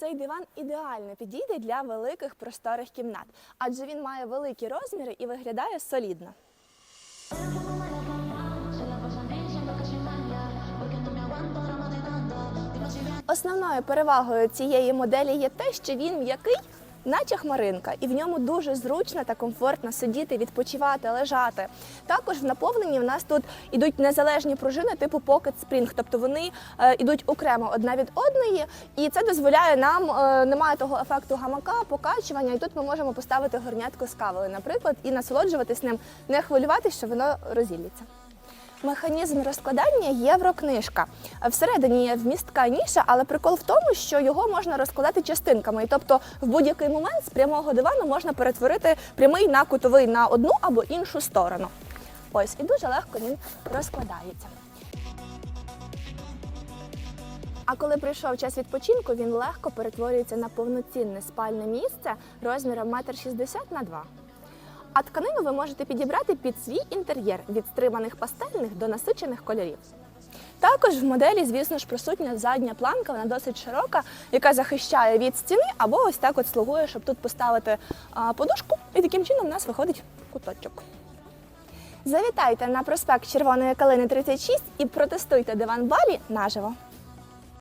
Цей диван ідеально підійде для великих просторих кімнат, адже він має великі розміри і виглядає солідно. Основною перевагою цієї моделі є те, що він м'який, наче хмаринка, і в ньому дуже зручно та комфортно сидіти, відпочивати, лежати. Також в наповненні в нас тут ідуть незалежні пружини типу Pocket Spring, тобто вони е, ідуть окремо одна від одної, і це дозволяє нам е, немає того ефекту гамака, покачування. І тут ми можемо поставити горнятку з кавою, наприклад, і насолоджуватись ним, не хвилюватись, що воно розілється. Механізм розкладання єврокнижка. Всередині є вмістка ніша, але прикол в тому, що його можна розкладати частинками. Тобто в будь-який момент з прямого дивану можна перетворити прямий на кутовий на одну або іншу сторону. Ось, і дуже легко він розкладається. А коли прийшов час відпочинку, він легко перетворюється на повноцінне спальне місце розміром 1,60 на 2 а тканину ви можете підібрати під свій інтер'єр від стриманих пастельних до насичених кольорів. Також в моделі, звісно ж, присутня задня планка, вона досить широка, яка захищає від стіни, або ось так от слугує, щоб тут поставити подушку, і таким чином у нас виходить куточок. Завітайте на проспект Червоної калини 36 і протестуйте диван Балі наживо.